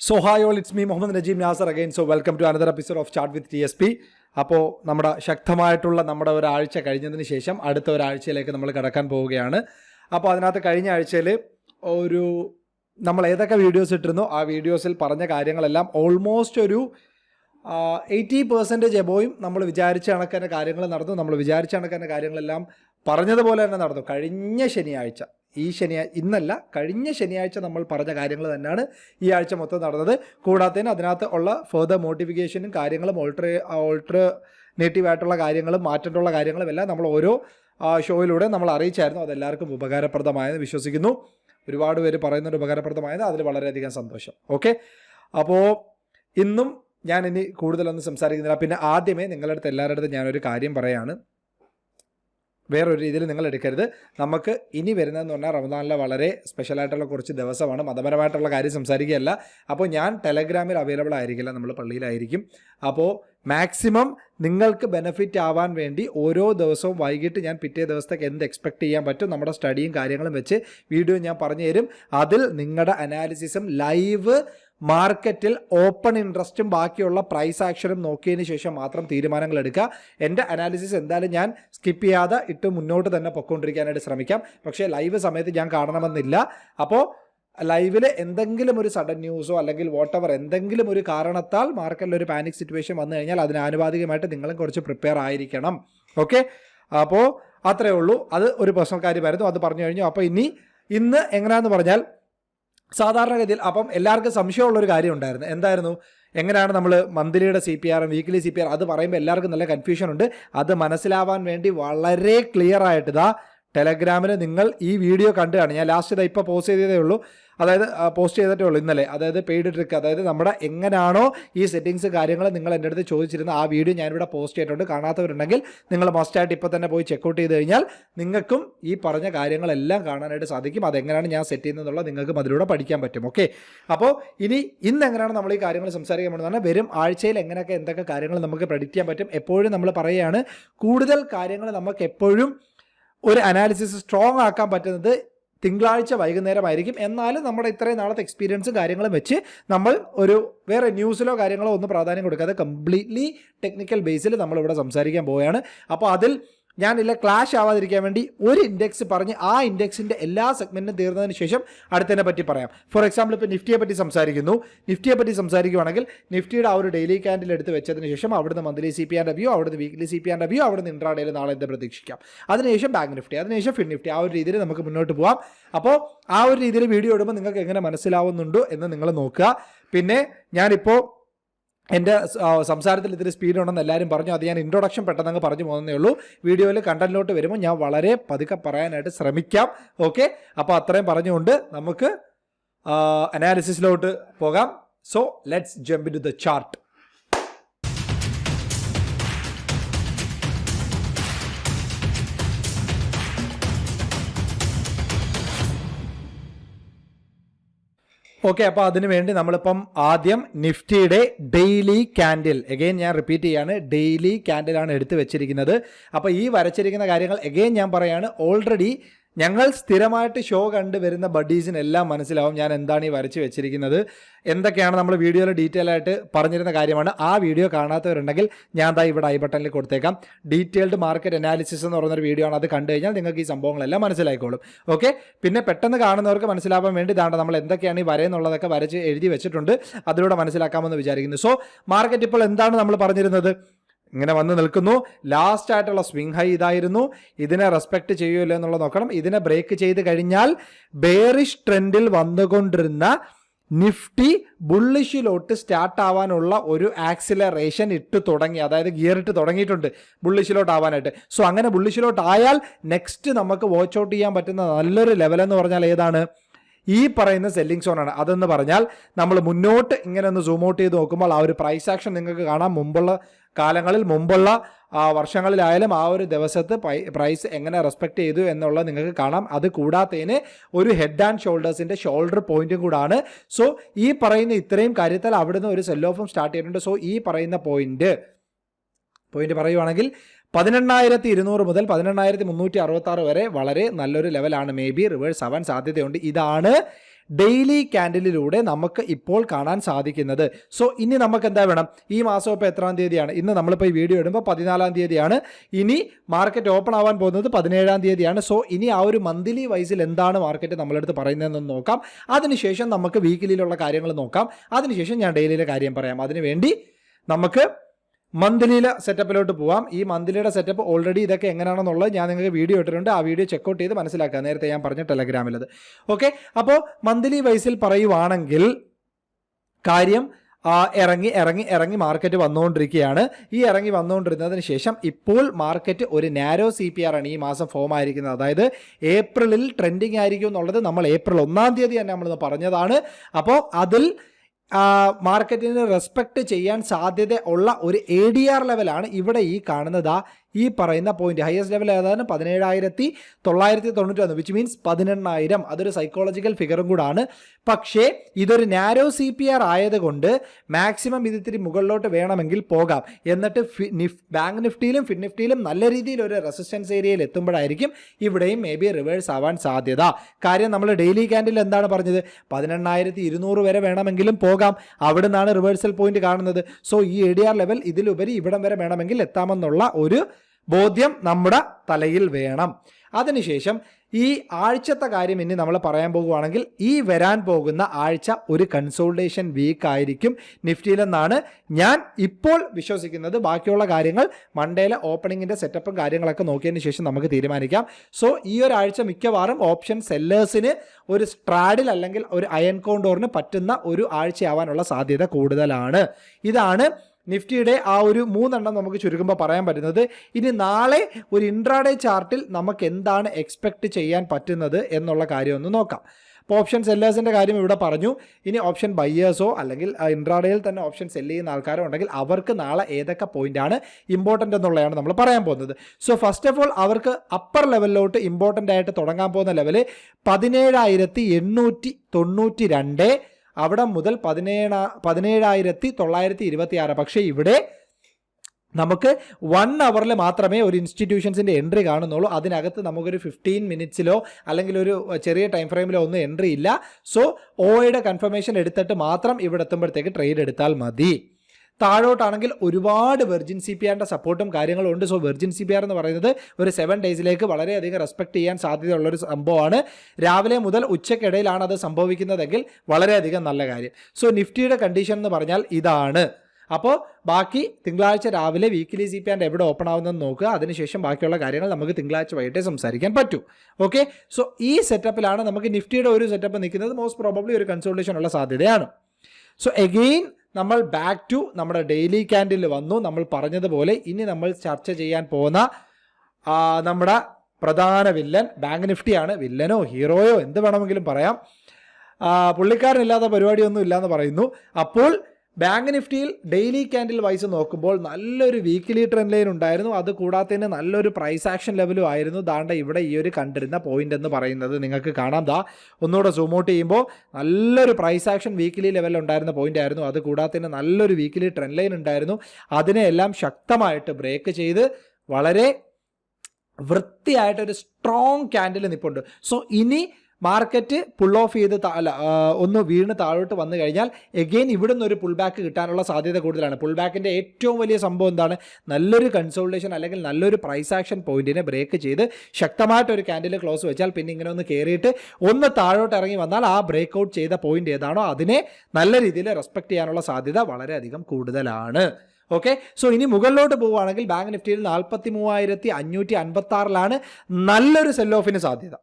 So hi all it's me Muhammad Najeem Nasar again so welcome to another episode of chart with T S P അപ്പോൾ നമ്മുടെ ശക്തമായിട്ടുള്ള നമ്മുടെ ഒരാഴ്ച കഴിഞ്ഞതിന് ശേഷം അടുത്ത ഒരാഴ്ചയിലേക്ക് നമ്മൾ കടക്കാൻ പോവുകയാണ്. അപ്പോൾ അതിനകത്ത് കഴിഞ്ഞ ആഴ്ചയിൽ ഒരു നമ്മൾ ഏതൊക്കെ വീഡിയോസ് ഇട്ടിരുന്നോ ആ വീഡിയോസിൽ പറഞ്ഞ കാര്യങ്ങളെല്ലാം ഓൾമോസ്റ്റ് ഒരു എയ്റ്റി പെർസെന്റേജ് എബോയും നമ്മൾ വിചാരിച്ച കണക്കന്നെ കാര്യങ്ങൾ നടന്നു. നമ്മൾ വിചാരിച്ച കണക്കന്നെ കാര്യങ്ങളെല്ലാം പറഞ്ഞതുപോലെ തന്നെ നടന്നു. കഴിഞ്ഞ ശനിയാഴ്ച. ഈ ശനിയാഴ്ച ഇന്നല്ല കഴിഞ്ഞ ശനിയാഴ്ച നമ്മൾ പറഞ്ഞ കാര്യങ്ങൾ തന്നെയാണ് ഈ ആഴ്ച മൊത്തം നടന്നത്. കൂടാത്തതിന് അതിനകത്ത് ഉള്ള ഫെർദർ മോട്ടിഫിക്കേഷനും കാര്യങ്ങളും ഓൾട്ടർ ഓൾട്ടർനേറ്റീവ് ആയിട്ടുള്ള കാര്യങ്ങളും മാറ്റേണ്ടുള്ള കാര്യങ്ങളും എല്ലാം നമ്മൾ ഓരോ ഷോയിലൂടെ നമ്മൾ അറിയിച്ചായിരുന്നു. അതെല്ലാവർക്കും ഉപകാരപ്രദമായെന്ന് വിശ്വസിക്കുന്നു. ഒരുപാട് പേര് പറയുന്നത് ഉപകാരപ്രദമായത് അതിൽ വളരെയധികം സന്തോഷം. ഓക്കെ അപ്പോൾ ഇന്നും ഞാൻ ഇനി കൂടുതലൊന്നും സംസാരിക്കുന്നില്ല. പിന്നെ ആദ്യമേ നിങ്ങളുടെ അടുത്ത് എല്ലാവരുടെ അടുത്ത് ഞാനൊരു കാര്യം പറയാണ്. വേറൊരു രീതിയിൽ നിങ്ങൾ എടുക്കരുത്. നമുക്ക് ഇനി വരുന്നതെന്ന് പറഞ്ഞാൽ റമദാനിലെ വളരെ സ്പെഷ്യലായിട്ടുള്ള കുറച്ച് ദിവസമാണ്. മതപരമായിട്ടുള്ള കാര്യം സംസാരിക്കുകയല്ല. അപ്പോൾ ഞാൻ ടെലഗ്രാമിൽ അവൈലബിൾ ആയിരിക്കില്ല. നമ്മൾ പള്ളിയിലായിരിക്കും. അപ്പോൾ മാക്സിമം നിങ്ങൾക്ക് ബെനഫിറ്റ് ആവാൻ വേണ്ടി ഓരോ ദിവസവും വൈകിട്ട് ഞാൻ പിറ്റേ ദിവസത്തേക്ക് എന്ത് എക്സ്പെക്ട് ചെയ്യാൻ പറ്റും നമ്മുടെ സ്റ്റഡിയും കാര്യങ്ങളും വെച്ച് വീഡിയോ ഞാൻ പറഞ്ഞു തരും അതിൽ നിങ്ങളുടെ അനാലിസിസും ലൈവ് മാർക്കറ്റിൽ ഓപ്പൺ ഇൻട്രസ്റ്റും ബാക്കിയുള്ള പ്രൈസ് ആക്ഷനും നോക്കിയതിന് ശേഷം മാത്രം തീരുമാനങ്ങൾ എടുക്കുക. എന്റെ അനാലിസിസ് എന്തായാലും ഞാൻ സ്കിപ്പ് ചെയ്യാതെ ഇട്ട് മുന്നോട്ട് തന്നെ പൊയ്ക്കൊണ്ടിരിക്കാനായിട്ട് ശ്രമിക്കാം. പക്ഷേ ലൈവ് സമയത്ത് ഞാൻ കാണണമെന്നില്ല. അപ്പോൾ ലൈവിൽ എന്തെങ്കിലും ഒരു സഡൻ ന്യൂസോ അല്ലെങ്കിൽ വോട്ടവർ എന്തെങ്കിലും ഒരു കാരണത്താൽ മാർക്കറ്റിൽ ഒരു പാനിക് സിറ്റുവേഷൻ വന്നു കഴിഞ്ഞാൽ അതിന് ആനുപാതികമായിട്ട് നിങ്ങളും കുറച്ച് പ്രിപ്പയർ ആയിരിക്കണം. ഓക്കെ അപ്പോൾ അത്രേ ഉള്ളൂ. അത് ഒരു പേഴ്സണൽ കാര്യമായിരുന്നു. അത് പറഞ്ഞു കഴിഞ്ഞു. അപ്പോൾ ഇനി ഇന്ന് എങ്ങനെയാണെന്ന് പറഞ്ഞാൽ സാധാരണഗതിയിൽ അപ്പം എല്ലാവർക്കും സംശയമുള്ളൊരു കാര്യം ഉണ്ടായിരുന്നു എന്തായിരുന്നു? എങ്ങനെയാണ് നമ്മൾ മന്ത്ലിയുടെ C P R weekly C P R അത് പറയുമ്പോൾ എല്ലാവർക്കും നല്ല കൺഫ്യൂഷൻ ഉണ്ട്. അത് മനസ്സിലാവാൻ വേണ്ടി വളരെ ക്ലിയർ ആയിട്ട് ഇതാ ടെലഗ്രാമിൽ നിങ്ങൾ ഈ വീഡിയോ കണ്ടുകയാണ് കാണും ഞാൻ ലാസ്റ്റ് ഇതാ ഇപ്പോൾ പോസ്റ്റ് ചെയ്തതേ ഉള്ളൂ. അതായത് പോസ്റ്റ് ചെയ്തിട്ടേ ഉള്ളൂ ഇന്നലെ. അതായത് പെയ്ഡ് ട്രിക്ക് അതായത് നമ്മുടെ എങ്ങനെയാണോ ഈ സെറ്റിങ്സ് കാര്യങ്ങൾ നിങ്ങൾ എന്റെ അടുത്ത് ചോദിച്ചിരുന്ന ആ വീഡിയോ ഞാനിവിടെ പോസ്റ്റ് ചെയ്തിട്ടുണ്ട്. കാണാത്തവരുണ്ടെങ്കിൽ നിങ്ങൾ മസ്റ്റായിട്ട് ഇപ്പോൾ തന്നെ പോയി ചെക്കൗട്ട് ചെയ്ത് കഴിഞ്ഞാൽ നിങ്ങൾക്കും ഈ പറഞ്ഞ കാര്യങ്ങളെല്ലാം കാണാനായിട്ട് സാധിക്കും. അതെങ്ങനെയാണ് ഞാൻ സെറ്റ് ചെയ്യുന്നതെന്നുള്ളത് നിങ്ങൾക്കും അതിലൂടെ പഠിക്കാൻ പറ്റും. ഓക്കെ അപ്പോൾ ഇനി ഇന്ന് എങ്ങനെയാണ് നമ്മൾ ഈ കാര്യങ്ങൾ സംസാരിക്കാൻ പോകുന്നത് പറഞ്ഞാൽ വരും ആഴ്ചയിൽ എങ്ങനെയൊക്കെ എന്തൊക്കെ കാര്യങ്ങൾ നമുക്ക് പ്രഡിക്റ്റ് ചെയ്യാൻ പറ്റും. എപ്പോഴും നമ്മൾ പറയുകയാണ് കൂടുതൽ കാര്യങ്ങൾ നമുക്ക് എപ്പോഴും ഒരു അനാലിസിസ് സ്ട്രോങ് ആക്കാൻ പറ്റുന്നത് തിങ്കളാഴ്ച വൈകുന്നേരമായിരിക്കും. എന്നാലും നമ്മുടെ ഇത്രയും നാളത്തെ എക്സ്പീരിയൻസും കാര്യങ്ങളും വെച്ച് നമ്മൾ ഒരു വേറെ ന്യൂസിലോ കാര്യങ്ങളോ ഒന്നും പ്രാധാന്യം കൊടുക്കാതെ കംപ്ലീറ്റ്ലി ടെക്നിക്കൽ ബേസിൽ നമ്മളിവിടെ സംസാരിക്കാൻ പോവുകയാണ്. അപ്പോൾ അതിൽ ഞാനില്ല ക്ലാഷ് ആവാതിരിക്കാൻ വേണ്ടി ഒരു ഇൻഡെക്സ് പറഞ്ഞ് ആ ഇൻഡെക്സിന്റെ എല്ലാ സെഗ്മെന്റും തീർന്നതിന് ശേഷം അടുത്തതിനെ പറ്റി പറയാം. ഫോർ എക്സാമ്പിൾ ഇപ്പോൾ നിഫ്റ്റിയെ പറ്റി സംസാരിക്കുന്നു. നിഫ്റ്റിയെ പറ്റി സംസാരിക്കുകയാണെങ്കിൽ നിഫ്റ്റിയുടെ ആ ഒരു ഡെയിലി ക്യാൻഡിൽ എടുത്ത് വെച്ചതിന് ശേഷം അവിടുന്ന് monthly C P and review അവിടുന്ന് weekly C P and review അവിടുന്ന് ഇൻട്രാഡേയിൽ നാളെ എന്ത് പ്രതീക്ഷിക്കാം? അതിനുശേഷം ബാങ്ക് നിഫ്റ്റി അതിനുശേഷം ഫിൻ നിഫ്റ്റി ആ ഒരു രീതിയിൽ നമുക്ക് മുന്നോട്ട് പോകാം അപ്പോൾ ആ ഒരു രീതിയിൽ വീഡിയോ ഇടുമ്പോൾ നിങ്ങൾക്ക് എങ്ങനെ മനസ്സിലാവുന്നുണ്ടോ എന്ന് നിങ്ങൾ നോക്കുക. പിന്നെ ഞാനിപ്പോൾ എന്റെ സംസാരത്തിൽ ഇത്തിരി സ്പീഡ് ഉണ്ടെന്ന് എല്ലാവരും പറഞ്ഞു. അത് ഞാൻ ഇൻട്രൊഡക്ഷൻ പെട്ടെന്ന് പറഞ്ഞു പോകുന്നേ ഉള്ളൂ. വീഡിയോയിൽ കണ്ടന്റിലോട്ട് വരുമ്പോൾ ഞാൻ വളരെ പതുക്കെ പറയാനായിട്ട് ശ്രമിക്കാം. ഓക്കെ? അപ്പോൾ അത്രയും പറഞ്ഞുകൊണ്ട് നമുക്ക് അനാലിസിസിലോട്ട് പോകാം. So let's jump into the chart okay അപ്പോൾ അതിന് വേണ്ടി നമ്മളിപ്പം ആദ്യം നിഫ്റ്റിയുടെ ഡെയിലി കാൻഡിൽ എഗെയിൻ ഞാൻ റിപ്പീറ്റ് ചെയ്യാണ് ഡെയിലി ക്യാൻഡിലാണ് എടുത്തു വെച്ചിരിക്കുന്നത്. അപ്പോൾ ഈ വരച്ചിരിക്കുന്ന കാര്യങ്ങൾ എഗെയിൻ ഞാൻ പറയാണ് ഓൾറെഡി ഞങ്ങൾ സ്ഥിരമായിട്ട് ഷോ കണ്ടുവരുന്ന ബഡീസിനെല്ലാം മനസ്സിലാവും ഞാൻ എന്താണ് ഈ വരച്ച് വെച്ചിരിക്കുന്നത്. എന്തൊക്കെയാണ് നമ്മൾ വീഡിയോയിൽ ഡീറ്റെയിൽ ആയിട്ട് പറഞ്ഞിരുന്ന കാര്യമാണ്. ആ വീഡിയോ കാണാത്തവരുണ്ടെങ്കിൽ ഞാൻ ദാ ഇവിടെ ഐ ബട്ടണിൽ കൊടുത്തേക്കാം. ഡീറ്റെയിൽഡ് മാർക്കറ്റ് അനാലിസിസ് എന്ന് പറയുന്നൊരു വീഡിയോ ആണ്. അത് കണ്ടു കഴിഞ്ഞാൽ നിങ്ങൾക്ക് ഈ സംഭവങ്ങളെല്ലാം മനസ്സിലായിക്കോളും. ഓക്കെ പിന്നെ പെട്ടെന്ന് കാണുന്നവർക്ക് മനസ്സിലാവാൻ വേണ്ടി ഇതാണ് നമ്മൾ എന്തൊക്കെയാണ് ഈ വരയെന്നുള്ളതൊക്കെ വരച്ച് എഴുതി വെച്ചിട്ടുണ്ട്. അതിലൂടെ മനസ്സിലാക്കാമെന്ന് വിചാരിക്കുന്നു. സോ മാർക്കറ്റ് ഇപ്പോൾ എന്താണ് നമ്മൾ പറഞ്ഞിരുന്നത്? ഇങ്ങനെ വന്ന് നിൽക്കുന്നു. ലാസ്റ്റ് ആയിട്ടുള്ള സ്വിംഗ് ഹൈ ഇതായിരുന്നു. ഇതിനെ റെസ്പെക്ട് ചെയ്യൂല്ലോ എന്നുള്ളത് നോക്കണം. ഇതിനെ ബ്രേക്ക് ചെയ്ത് കഴിഞ്ഞാൽ ബേറിഷ് ട്രെൻഡിൽ വന്നുകൊണ്ടിരുന്ന നിഫ്റ്റി ബുള്ളിഷിലോട്ട് സ്റ്റാർട്ട് ആവാനുള്ള ഒരു ആക്സിലറേഷൻ ഇട്ട് തുടങ്ങി. അതായത് ഗിയർ ഇട്ട് തുടങ്ങിയിട്ടുണ്ട് ബുള്ളിഷിലോട്ട് ആവാനായിട്ട്. സോ അങ്ങനെ ബുള്ളിഷിലോട്ട് ആയാൽ നെക്സ്റ്റ് നമുക്ക് വാച്ച് ഔട്ട് ചെയ്യാൻ പറ്റുന്ന നല്ലൊരു ലെവൽ എന്ന് പറഞ്ഞാൽ ഏതാണ്? ഈ പറയുന്ന സെല്ലിംഗ് സോണാണ് അതെന്ന് പറഞ്ഞാൽ നമ്മൾ മുന്നോട്ട് ഇങ്ങനെ ഒന്ന് സൂം ഔട്ട് ചെയ്ത് നോക്കുമ്പോൾ ആ ഒരു പ്രൈസ് ആക്ഷൻ നിങ്ങൾക്ക് കാണാം. മുമ്പുള്ള കാലങ്ങളിൽ മുമ്പുള്ള വർഷങ്ങളിലായാലും ആ ഒരു ദിവസത്ത് പ്രൈസ് എങ്ങനെ റെസ്പെക്ട് ചെയ്തു എന്നുള്ളത് നിങ്ങൾക്ക് കാണാം. അത് കൂടാത്തതിന് ഒരു ഹെഡ് ആൻഡ് ഷോൾഡേഴ്സിന്റെ ഷോൾഡർ പോയിന്റും കൂടാണ്. സോ ഈ പറയുന്ന ഇത്രയും കാര്യത്തിൽ അവിടുന്ന് ഒരു സെൽ സ്റ്റാർട്ട് ചെയ്തിട്ടുണ്ട്. സോ ഈ പറയുന്ന പോയിന്റ് പോയിന്റ് പറയുവാണെങ്കിൽ പതിനെണ്ണായിരത്തി ഇരുന്നൂറ് മുതൽ പതിനെണ്ണായിരത്തി മുന്നൂറ്റി അറുപത്തി ആറ് വരെ വളരെ നല്ലൊരു ലെവലാണ്. മേ ബി റിവേഴ്സ് ആവാൻ സാധ്യതയുണ്ട്. ഇതാണ് ഡെയിലി ക്യാൻഡിലൂടെ നമുക്ക് ഇപ്പോൾ കാണാൻ സാധിക്കുന്നത്. സോ ഇനി നമുക്ക് എന്താ വേണം? ഈ മാസം ഇപ്പോൾ എത്രാം തീയതിയാണ്? ഇന്ന് നമ്മളിപ്പോൾ ഈ വീഡിയോ ഇടുമ്പോൾ പതിനാലാം തീയതിയാണ്. ഇനി മാർക്കറ്റ് ഓപ്പൺ ആവാൻ പോകുന്നത് പതിനേഴാം തീയതിയാണ്. സോ ഇനി ആ ഒരു മന്ത്ലി വൈസിൽ എന്താണ് മാർക്കറ്റ് നമ്മളെടുത്ത് പറയുന്നതെന്ന് നോക്കാം. അതിനുശേഷം നമുക്ക് വീക്കിലിയിലുള്ള കാര്യങ്ങൾ നോക്കാം. അതിനുശേഷം ഞാൻ ഡെയിലിയിലെ കാര്യം പറയാം. അതിനുവേണ്ടി നമുക്ക് മന്ത്ലിയിലെ സെറ്റപ്പിലോട്ട് പോവാം. ഈ മന്ത്ലിയുടെ സെറ്റപ്പ് ഓൾറെഡി ഇതൊക്കെ എങ്ങനെയാണെന്നുള്ളത് ഞാൻ നിങ്ങൾക്ക് വീഡിയോ ഇട്ടിട്ടുണ്ട്. ആ വീഡിയോ ചെക്കൗട്ട് ചെയ്ത് മനസ്സിലാക്കുക നേരത്തെ ഞാൻ പറഞ്ഞ ടെലഗ്രാമിലത് ഓക്കെ അപ്പോൾ മന്ത്ലി വൈസിൽ പറയുവാണെങ്കിൽ കാര്യം ഇറങ്ങി ഇറങ്ങി ഇറങ്ങി മാർക്കറ്റ് വന്നുകൊണ്ടിരിക്കുകയാണ്. ഈ ഇറങ്ങി വന്നുകൊണ്ടിരുന്നതിന് ശേഷം ഇപ്പോൾ മാർക്കറ്റ് ഒരു നാരോ സി പി ആർ ആണ് ഈ മാസം ഫോം ആയിരിക്കുന്നത്. അതായത് ഏപ്രിലിൽ ട്രെൻഡിങ് ആയിരിക്കും എന്നുള്ളത് നമ്മൾ ഏപ്രിൽ ഒന്നാം തീയതി തന്നെ നമ്മൾ പറഞ്ഞതാണ്. അപ്പോൾ അതിൽ മാർക്കറ്റിന് റെസ്പെക്ട് ചെയ്യാൻ സാധ്യത ഉള്ള ഒരു എ ഡി ആർ ലെവലാണ് ഇവിടെ ഈ കാണുന്നത്. ഈ പറയുന്ന പോയിന്റ് ഹയസ്റ്റ് ലെവൽ ഏതാണ് പതിനേഴായിരത്തി തൊള്ളായിരത്തി തൊണ്ണൂറ്റി ഒന്ന് വിച്ച് മീൻസ് പതിനെണ്ണായിരം. അതൊരു സൈക്കോളജിക്കൽ ഫിഗറും കൂടാണ്. പക്ഷേ ഇതൊരു നാരോ സി പി ആർ ആയതുകൊണ്ട് മാക്സിമം ഇത് ഇത്തിരി മുകളിലോട്ട് വേണമെങ്കിൽ പോകാം. എന്നിട്ട് നിഫ് ബാങ്ക് നിഫ്റ്റിയിലും ഫിൻ നിഫ്റ്റിയിലും നല്ല രീതിയിൽ ഒരു റെസിസ്റ്റൻസ് ഏരിയയിൽ എത്തുമ്പോഴായിരിക്കും ഇവിടെയും മേ ബി റിവേഴ്സ് ആവാൻ സാധ്യത. കാര്യം നമ്മൾ ഡെയിലി ക്യാൻഡിൽ എന്താണ് പറഞ്ഞത്? പതിനെണ്ണായിരത്തി ഇരുന്നൂറ് വരെ വേണമെങ്കിലും പോകാം. അവിടെ നിന്നാണ് റിവേഴ്സൽ പോയിന്റ് കാണുന്നത്. സോ ഈ എ ഡി ആർ ലെവൽ ഇതിലുപരി ഇവിടം വരെ വേണമെങ്കിൽ എത്താമെന്നുള്ള ഒരു ബോധ്യം നമ്മുടെ തലയിൽ വേണം. അതിനുശേഷം ഈ ആഴ്ചത്തെ കാര്യം ഇനി നമ്മൾ പറയാൻ പോകുവാണെങ്കിൽ ഈ വരാൻ പോകുന്ന ആഴ്ച ഒരു കൺസോൾട്ടേഷൻ വീക്ക് ആയിരിക്കും നിഫ്റ്റിയിലെന്നാണ് ഞാൻ ഇപ്പോൾ വിശ്വസിക്കുന്നത്. ബാക്കിയുള്ള കാര്യങ്ങൾ മൺഡേയിലെ ഓപ്പണിങ്ങിന്റെ സെറ്റപ്പും കാര്യങ്ങളൊക്കെ നോക്കിയതിന് ശേഷം നമുക്ക് തീരുമാനിക്കാം. സോ ഈ ഒരാഴ്ച മിക്കവാറും ഓപ്ഷൻ സെല്ലേഴ്സിന് ഒരു സ്ട്രാഡിൽ അല്ലെങ്കിൽ ഒരു അയൺ കോണ്ടോറിന് പറ്റുന്ന ഒരു ആഴ്ചയാവാനുള്ള സാധ്യത കൂടുതലാണ്. ഇതാണ് നിഫ്റ്റിയുടെ ആ ഒരു മൂന്നെണ്ണം നമുക്ക് ചുരുക്കുമ്പോൾ പറയാൻ പറ്റുന്നത് ഇനി നാളെ ഒരു ഇൻട്രാഡേ ചാർട്ടിൽ നമുക്ക് എന്താണ് എക്സ്പെക്റ്റ് ചെയ്യാൻ പറ്റുന്നത് എന്നുള്ള കാര്യം ഒന്ന് നോക്കാം. അപ്പോൾ ഓപ്ഷൻ സെല്ലേഴ്സിന്റെ കാര്യം ഇവിടെ പറഞ്ഞു. ഇനി ഓപ്ഷൻ ബയ്യേഴ്സോ അല്ലെങ്കിൽ ഇൻട്രാഡേയിൽ തന്നെ ഓപ്ഷൻ സെല്ല് ചെയ്യുന്ന ആൾക്കാരോ ഉണ്ടെങ്കിൽ അവർക്ക് നാളെ ഏതൊക്കെ പോയിന്റാണ് ഇമ്പോർട്ടന്റ് എന്നുള്ളതാണ് നമ്മൾ പറയാൻ പോകുന്നത്. സോ ഫസ്റ്റ് ഓഫ് ഓൾ അവർക്ക് അപ്പർ ലെവലിലോട്ട് ഇമ്പോർട്ടന്റ് ആയിട്ട് തുടങ്ങാൻ പോകുന്ന ലെവൽ പതിനേഴായിരത്തി എണ്ണൂറ്റി തൊണ്ണൂറ്റി രണ്ട് അവിടെ മുതൽ പതിനേഴ പതിനേഴായിരത്തി തൊള്ളായിരത്തി ഇരുപത്തി ആറ് പക്ഷേ ഇവിടെ നമുക്ക് വൺ അവറിൽ മാത്രമേ ഒരു ഇൻസ്റ്റിറ്റ്യൂഷൻസിന്റെ എൻട്രി കാണുന്നുള്ളൂ. അതിനകത്ത് നമുക്കൊരു ഫിഫ്റ്റീൻ മിനിറ്റ്സിലോ അല്ലെങ്കിൽ ഒരു ചെറിയ ടൈം ഫ്രെയിമിലോ ഒന്നും എൻട്രി ഇല്ല. സോ ഓയുടെ കൺഫർമേഷൻ എടുത്തിട്ട് മാത്രം ഇവിടെ എത്തുമ്പോഴത്തേക്ക് ട്രേഡ് എടുത്താൽ മതി. താഴോട്ടാണെങ്കിൽ ഒരുപാട് വെർജിൻ സി പി ആറിന്റെ സപ്പോർട്ടും കാര്യങ്ങളും ഉണ്ട്. So virgin C P R എന്ന് പറയുന്നത് ഒരു സെവൻ ഡേയ്സിലേക്ക് വളരെയധികം റെസ്പെക്ട് ചെയ്യാൻ സാധ്യതയുള്ളൊരു സംഭവമാണ്. രാവിലെ മുതൽ ഉച്ചക്കിടയിലാണ് അത് സംഭവിക്കുന്നതെങ്കിൽ വളരെയധികം നല്ല കാര്യം. സോ നിഫ്റ്റിയുടെ കണ്ടീഷൻ എന്ന് പറഞ്ഞാൽ ഇതാണ്. അപ്പോൾ ബാക്കി തിങ്കളാഴ്ച രാവിലെ വീക്കിലി സി പി ആൻഡ് എവിടെ ഓപ്പൺ ആവുന്നതെന്ന് നോക്കുക. അതിനുശേഷം ബാക്കിയുള്ള കാര്യങ്ങൾ നമുക്ക് തിങ്കളാഴ്ച വൈകിട്ടേ സംസാരിക്കാൻ പറ്റൂ. ഓക്കെ സോ ഈ സെറ്റപ്പിലാണ് നമുക്ക് നിഫ്റ്റിയുടെ ഒരു സെറ്റപ്പ് നിൽക്കുന്നത്. മോസ്റ്റ് പ്രോബബ്ലി ഒരു കൺസൾട്ടേഷൻ ഉള്ള സാധ്യതയാണ്. സോ എഗെയിൻ നമ്മൾ ബാക്ക് ടു നമ്മുടെ ഡെയിലി ക്യാൻഡിൽ വന്നു. നമ്മൾ പറഞ്ഞതുപോലെ ഇനി നമ്മൾ ചർച്ച ചെയ്യാൻ പോകുന്ന നമ്മുടെ പ്രധാന വില്ലൻ ബാങ്ക് നിഫ്റ്റിയാണ് വില്ലനോ ഹീറോയോ എന്ത് വേണമെങ്കിലും പറയാം. പുള്ളിക്കാരനില്ലാത്ത പരിപാടിയൊന്നും ഇല്ലയെന്ന് പറയുന്നു. അപ്പോൾ ബാങ്ക് നിഫ്റ്റിയിൽ ഡെയിലി ക്യാൻഡിൽ വൈസ് നോക്കുമ്പോൾ നല്ലൊരു വീക്കിലി ട്രെൻഡ് ലൈൻ ഉണ്ടായിരുന്നു. അത് കൂടാതെ തന്നെ നല്ലൊരു പ്രൈസ് ആക്ഷൻ ലെവലും ആയിരുന്നു. ദാണ്ട ഇവിടെ ഈ ഒരു കണ്ടിരുന്ന പോയിന്റ് എന്ന് പറയുന്നത് നിങ്ങൾക്ക് കാണാം. ദാ ഒന്നുകൂടെ സൂം ഔട്ട് ചെയ്യുമ്പോൾ നല്ലൊരു പ്രൈസ് ആക്ഷൻ വീക്കിലി ലെവലിൽ ഉണ്ടായിരുന്ന പോയിന്റ് ആയിരുന്നു. അത് കൂടാതെ തന്നെ നല്ലൊരു വീക്കിലി ട്രെൻഡ് ലൈൻ ഉണ്ടായിരുന്നു. അതിനെല്ലാം ശക്തമായിട്ട് ബ്രേക്ക് ചെയ്ത് വളരെ വൃത്തിയായിട്ടൊരു സ്ട്രോങ് ക്യാൻഡിൽ നിൽപ്പുണ്ട് സോ ഇനി മാർക്കറ്റ് പുൾ ഓഫ് ചെയ്ത് അല്ല ഒന്ന് വീണ് താഴോട്ട് വന്നു കഴിഞ്ഞാൽ എഗെയിൻ ഇവിടെ നിന്ന് ഒരു പുൾ ബാക്ക് കിട്ടാനുള്ള സാധ്യത കൂടുതലാണ്. പുൾ ബാക്കിന്റെ ഏറ്റവും വലിയ സംഭവം എന്താണ്? നല്ലൊരു കൺസോൾട്ടേഷൻ അല്ലെങ്കിൽ നല്ലൊരു പ്രൈസ് ആക്ഷൻ പോയിന്റിനെ ബ്രേക്ക് ചെയ്ത് ശക്തമായിട്ടൊരു ക്യാൻഡിൽ ക്ലോസ് വെച്ചാൽ പിന്നെ ഇങ്ങനെ ഒന്ന് കയറിയിട്ട് ഒന്ന് താഴോട്ട് ഇറങ്ങി വന്നാൽ ആ ബ്രേക്ക് ഔട്ട് ചെയ്ത പോയിന്റ് ഏതാണോ അതിനെ നല്ല രീതിയിൽ റെസ്പെക്ട് ചെയ്യാനുള്ള സാധ്യത വളരെയധികം കൂടുതലാണ്. ഓക്കെ സോ ഇനി മുകളിലോട്ട് പോവുകയാണെങ്കിൽ ബാങ്ക് നിഫ്റ്റിയിൽ നാൽപ്പത്തി മൂവായിരത്തി അഞ്ഞൂറ്റി അൻപത്തി ആറിലാണ് നല്ലൊരു സെൽ ഓഫിന് സാധ്യത.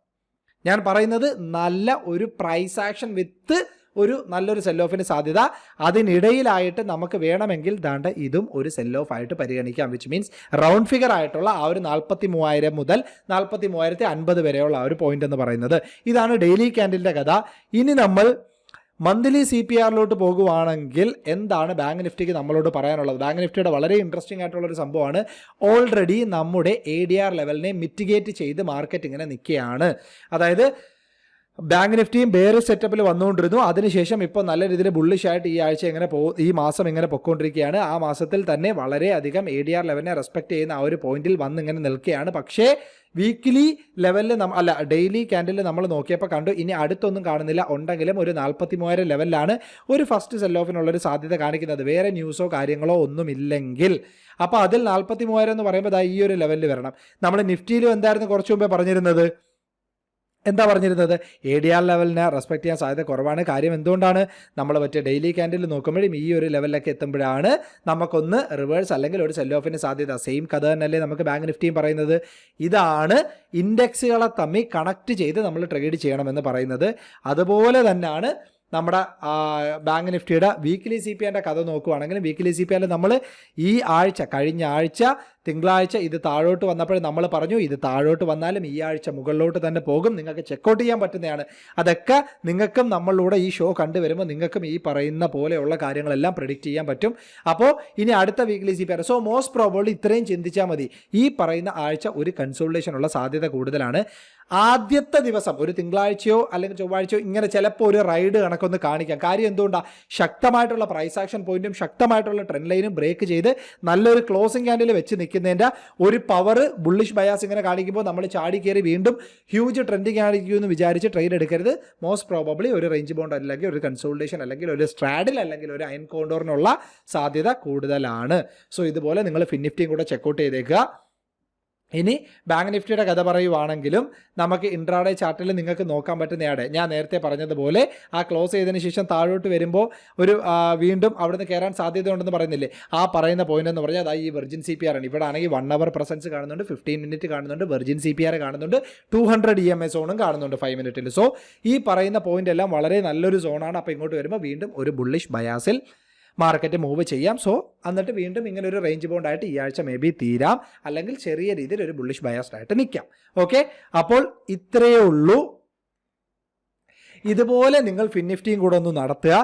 ഞാൻ പറയുന്നത് നല്ല ഒരു പ്രൈസ് ആക്ഷൻ വിത്ത് ഒരു നല്ലൊരു സെൽ ഓഫിന് സാധ്യത. അതിനിടയിലായിട്ട് നമുക്ക് വേണമെങ്കിൽ ദാണ്ട് ഇതും ഒരു സെൽ ഓഫ് ആയിട്ട് പരിഗണിക്കാം വിച്ച് മീൻസ് റൗണ്ട് ഫിഗർ ആയിട്ടുള്ള ആ ഒരു നാൽപ്പത്തി മൂവായിരം മുതൽ നാൽപ്പത്തി മൂവായിരത്തി അൻപത് വരെയുള്ള ആ ഒരു പോയിന്റ് എന്ന് പറയുന്നത്. ഇതാണ് ഡെയിലി ക്യാൻഡിലിന്റെ കഥ. ഇനി നമ്മൾ മന്ത്ലി സി പി ആറിലോട്ട് പോകുവാണെങ്കിൽ എന്താണ് ബാങ്ക് നിഫ്റ്റിക്ക് നമ്മളോട് പറയാനുള്ളത്? ബാങ്ക് നിഫ്റ്റിയുടെ വളരെ ഇൻട്രസ്റ്റിംഗ് ആയിട്ടുള്ള ഒരു സംഭവമാണ്. ഓൾറെഡി നമ്മുടെ എ ഡി ആർ ലെവലിനെ മിറ്റിഗേറ്റ് ചെയ്ത് മാർക്കറ്റ് ഇങ്ങനെ നിൽക്കുകയാണ്. അതായത് ബാങ്ക് നിഫ്റ്റിയും വേറെ സെറ്റപ്പിൽ വന്നുകൊണ്ടിരുന്നു. അതിനുശേഷം ഇപ്പോൾ നല്ല രീതിയിൽ ബുള്ളിഷായിട്ട് ഈ ആഴ്ച എങ്ങനെ പോ ഈ മാസം എങ്ങനെ പൊക്കോണ്ടിരിക്കുകയാണ്. ആ മാസത്തിൽ തന്നെ വളരെയധികം എ ഡി ആർ ലെവലിനെ റെസ്പെക്ട് ചെയ്യുന്ന ആ ഒരു പോയിന്റിൽ വന്ന് ഇങ്ങനെ നിൽക്കുകയാണ്. പക്ഷേ വീക്കിലി ലെവലിൽ നമ്മ അല്ല ഡെയിലി ക്യാൻഡിൽ നമ്മൾ നോക്കിയപ്പോൾ കണ്ടു. ഇനി അടുത്തൊന്നും കാണുന്നില്ല. ഉണ്ടെങ്കിലും ഒരു നാൽപ്പത്തി മൂവായിരം ലെവലിലാണ് ഒരു ഫസ്റ്റ് സെൽ ഓഫിനുള്ളൊരു സാധ്യത കാണിക്കുന്നത്. വേറെ ന്യൂസോ കാര്യങ്ങളോ ഒന്നുമില്ലെങ്കിൽ. അപ്പോൾ അതിൽ നാൽപ്പത്തി മൂവായിരം എന്ന് പറയുമ്പോൾ ഈ ഒരു ലെവലിൽ വരണം. നമ്മൾ നിഫ്റ്റിയിലും എന്തായിരുന്നു കുറച്ച് മുമ്പേ പറഞ്ഞിരുന്നത്? എന്താ പറഞ്ഞിരുന്നത്? എ ഡി ആർ ലെവലിനെ റെസ്പെക്ട് ചെയ്യാൻ സാധ്യത കുറവാണ്. കാര്യം എന്തുകൊണ്ടാണ്? നമ്മൾ മറ്റേ ഡെയിലി ക്യാൻഡിൽ നോക്കുമ്പോഴും ഈ ഒരു ലെവലിലൊക്കെ എത്തുമ്പോഴാണ് നമുക്കൊന്ന് റിവേഴ്സ് അല്ലെങ്കിൽ ഒരു സെൽ ഓഫിന് സാധ്യത. സെയിം കഥ തന്നെയല്ലേ നമുക്ക് ബാങ്ക് നിഫ്റ്റിയും പറയുന്നത്. ഇതാണ് ഇൻഡെക്സുകളെ തമ്മിൽ കണക്ട് ചെയ്ത് നമ്മൾ ട്രേഡ് ചെയ്യണമെന്ന് പറയുന്നത്. അതുപോലെ തന്നെയാണ് നമ്മുടെ ബാങ്ക് നിഫ്റ്റിയുടെ വീക്ക്ലി സി പി എന്റെ കഥ നോക്കുവാണെങ്കിൽ വീക്ക്ലി സി പി നമ്മൾ ഈ ആഴ്ച കഴിഞ്ഞ ആഴ്ച തിങ്കളാഴ്ച ഇത് താഴോട്ട് വന്നപ്പോൾ നമ്മൾ പറഞ്ഞു ഇത് താഴോട്ട് വന്നാലും ഈ ആഴ്ച മുകളിലോട്ട് തന്നെ പോകും. നിങ്ങൾക്ക് ചെക്കൗട്ട് ചെയ്യാൻ പറ്റുന്നതാണ്. അതൊക്കെ നിങ്ങൾക്കും നമ്മളിലൂടെ ഈ ഷോ കണ്ടുവരുമ്പോൾ നിങ്ങൾക്കും ഈ പറയുന്ന പോലെയുള്ള കാര്യങ്ങളെല്ലാം പ്രിഡിക്റ്റ് ചെയ്യാൻ പറ്റും. അപ്പോൾ ഇനി അടുത്ത weekly C P R so most probably ഇത്രയും ചിന്തിച്ചാൽ മതി. ഈ പറയുന്ന ആഴ്ച ഒരു കൺസോൾട്ടേഷനുള്ള സാധ്യത കൂടുതലാണ്. ആദ്യത്തെ ദിവസം ഒരു തിങ്കളാഴ്ചയോ അല്ലെങ്കിൽ ചൊവ്വാഴ്ചയോ ഇങ്ങനെ ചിലപ്പോൾ ഒരു റൈഡ് കണക്കൊന്ന് കാണിക്കാം. കാര്യം എന്തുകൊണ്ടാണ് ശക്തമായിട്ടുള്ള പ്രൈസ് ആക്ഷൻ പോയിന്റും ശക്തമായിട്ടുള്ള ട്രെൻഡ് ലൈനും ബ്രേക്ക് ചെയ്ത് നല്ലൊരു ക്ലോസിംഗ് ക്യാൻഡിൽ വെച്ച് നിൽക്കുന്നതിന്റെ ഒരു പവർ ബുള്ളിഷ് ബയാസ് ഇങ്ങനെ കാണിക്കുമ്പോൾ നമ്മൾ ചാടി കയറി വീണ്ടും ഹ്യൂജ് ട്രെൻഡിങ് കാണിക്കുമെന്ന് വിചാരിച്ച് ട്രേഡ് എടുക്കരുത്. മോസ്റ്റ് പ്രോബബ്ലി ഒരു റേഞ്ച് ബോണ്ട് അല്ലെങ്കിൽ ഒരു കൺസോൾട്ടേഷൻ അല്ലെങ്കിൽ ഒരു സ്ട്രാഡിൽ അല്ലെങ്കിൽ ഒരു അയൻ കോണ്ടോറിനുള്ള സാധ്യത കൂടുതലാണ്. സോ ഇതുപോലെ നിങ്ങൾ ഫിന്നിഫ്റ്റിയും കൂടെ ചെക്കൗട്ട് ചെയ്തേക്കുക. ഇനി ബാങ്ക് നിഫ്റ്റിയുടെ കഥ പറയുവാണെങ്കിലും നമുക്ക് ഇൻട്രാഡേ ചാർട്ടിൽ നിങ്ങൾക്ക് നോക്കാൻ പറ്റുന്നതാണ് ഞാൻ നേരത്തെ പറഞ്ഞതുപോലെ ആ ക്ലോസ് ചെയ്തതിന് ശേഷം താഴോട്ട് വരുമ്പോൾ ഒരു വീണ്ടും അവിടുന്ന് കയറാൻ സാധ്യതയുണ്ടെന്ന് പറയുന്നില്ലേ? ആ പറയുന്ന പോയിന്റ് എന്ന് പറഞ്ഞാൽ അതാ ഈ വെർജിൻ സി പി ആർ ആണ്. ഇവിടെ ആണെങ്കിൽ വൺ അവർ പ്രസൻസ് കാണുന്നുണ്ട് ഫിഫ്റ്റീൻ മിനിറ്റ് കാണുന്നുണ്ട് വെർജിൻ സി പി ആർ കാണുന്നുണ്ട് two hundred E M A സോണും കാണുന്നുണ്ട് ഫൈവ് മിനിറ്റിൽ സോ ഈ പറയുന്ന പോയിന്റ് എല്ലാം വളരെ നല്ലൊരു സോണാണ് അപ്പോൾ ഇങ്ങോട്ട് വരുമ്പോൾ വീണ്ടും ഒരു ബുള്ളിഷ് ബയാസിൽ മാർക്കറ്റ് മൂവ് ചെയ്യാം. സോ എന്നിട്ട് വീണ്ടും ഇങ്ങനെ ഒരു റേഞ്ച് ബോണ്ട് ആയിട്ട് ഈ ആഴ്ച മേ ബി തീരാം. അല്ലെങ്കിൽ ചെറിയ രീതിയിൽ ഒരു ബുള്ളിഷ് ബയാസ്ഡ് ആയിട്ട് നിൽക്കാം. ഓക്കെ അപ്പോൾ ഇത്രയേ ഉള്ളൂ. ഇതുപോലെ നിങ്ങൾ ഫിന്നിഫ്റ്റിയും കൂടെ ഒന്ന് നടത്തുക.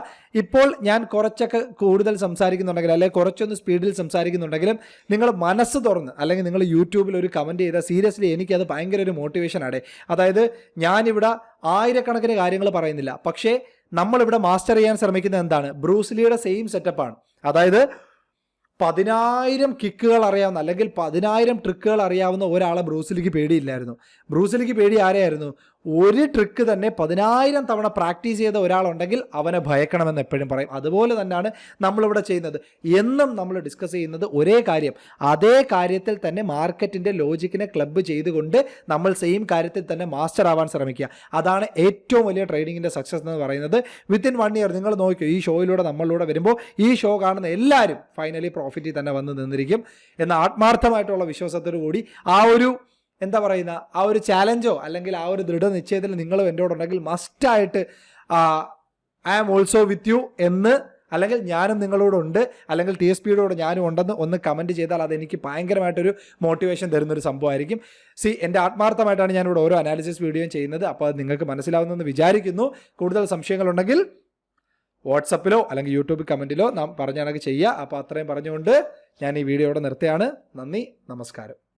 ഇപ്പോൾ ഞാൻ കുറച്ചൊക്കെ കൂടുതൽ സംസാരിക്കുന്നുണ്ടെങ്കിൽ അല്ലെങ്കിൽ കുറച്ചൊന്ന് സ്പീഡിൽ സംസാരിക്കുന്നുണ്ടെങ്കിലും നിങ്ങൾ മനസ്സ് തുറന്ന് അല്ലെങ്കിൽ നിങ്ങൾ യൂട്യൂബിൽ ഒരു കമന്റ് ചെയ്താൽ സീരിയസ്ലി എനിക്കത് ഭയങ്കര ഒരു മോട്ടിവേഷൻ മോട്ടിവേഷനാണ് അതായത് ഞാനിവിടെ ആയിരക്കണക്കിന് കാര്യങ്ങൾ പറയുന്നില്ല. പക്ഷേ നമ്മളിവിടെ മാസ്റ്റർ ചെയ്യാൻ ശ്രമിക്കുന്നത് എന്താണ്? ബ്രൂസ്ലിയുടെ സെയിം സെറ്റപ്പാണ് അതായത് പതിനായിരം കിക്കുകൾ അറിയാവുന്ന അല്ലെങ്കിൽ പതിനായിരം ട്രിക്കുകൾ അറിയാവുന്ന ഒരാളെ ബ്രൂസിലിക്ക് പേടിയില്ലായിരുന്നു. ബ്രൂസിലിക്ക് പേടി ആരെയായിരുന്നു? ഒരു ട്രിക്ക് തന്നെ പതിനായിരം തവണ പ്രാക്ടീസ് ചെയ്ത ഒരാളുണ്ടെങ്കിൽ അവനെ ഭയക്കണമെന്ന് എപ്പോഴും പറയും. അതുപോലെ തന്നെയാണ് നമ്മളിവിടെ ചെയ്യുന്നത്. എന്നും നമ്മൾ ഡിസ്കസ് ചെയ്യുന്നത് ഒരേ കാര്യം. അതേ കാര്യത്തിൽ തന്നെ മാർക്കറ്റിന്റെ ലോജിക്കിനെ ക്ലബ്ബ് ചെയ്തുകൊണ്ട് നമ്മൾ സെയിം കാര്യത്തിൽ തന്നെ മാസ്റ്റർ ആവാൻ ശ്രമിക്കുക. അതാണ് ഏറ്റവും വലിയ ട്രേഡിങ്ങിന്റെ സക്സസ് എന്ന് പറയുന്നത്. വിത്തിൻ വൺ ഇയർ നിങ്ങൾ നോക്കിയോ ഈ ഷോയിലൂടെ നമ്മളിലൂടെ വരുമ്പോൾ ഈ ഷോ കാണുന്ന എല്ലാവരും ഫൈനലി പ്രോഫിറ്റിൽ തന്നെ വന്ന് നിന്നിരിക്കും. എന്ന ആത്മാർത്ഥമായിട്ടുള്ള വിശ്വാസത്തോടു കൂടി ആ ഒരു എന്താ പറയുന്ന? ആ ഒരു ചാലഞ്ചോ അല്ലെങ്കിൽ ആ ഒരു ദൃഢനിശ്ചയത്തിൽ നിങ്ങളും കൂടെ ഉണ്ടെങ്കിൽ മസ്റ്റായിട്ട് I am also with you എന്ന് അല്ലെങ്കിൽ ഞാനും നിങ്ങളോടുണ്ട് അല്ലെങ്കിൽ ടി എസ് പിയുടെ ഞാനും ഉണ്ടെന്ന് ഒന്ന് കമന്റ് ചെയ്താൽ അതെനിക്ക് ഭയങ്കരമായിട്ടൊരു മോട്ടിവേഷൻ തരുന്നൊരു സംഭവമായിരിക്കും. സി എന്റെ ആത്മാർത്ഥമായിട്ടാണ് ഞാനിവിടെ ഓരോ അനാലിസിസ് വീഡിയോയും ചെയ്യുന്നത്. അപ്പോൾ അത് നിങ്ങൾക്ക് മനസ്സിലാവുന്നെന്ന് വിചാരിക്കുന്നു. കൂടുതൽ സംശയങ്ങളുണ്ടെങ്കിൽ വാട്സപ്പിലോ അല്ലെങ്കിൽ യൂട്യൂബ് കമന്റിലോ നാം പറഞ്ഞ കണക്ക് ചെയ്യുക. അപ്പോൾ അത്രയും പറഞ്ഞുകൊണ്ട് ഞാൻ ഈ വീഡിയോ ഇവിടെ നന്ദി നമസ്കാരം.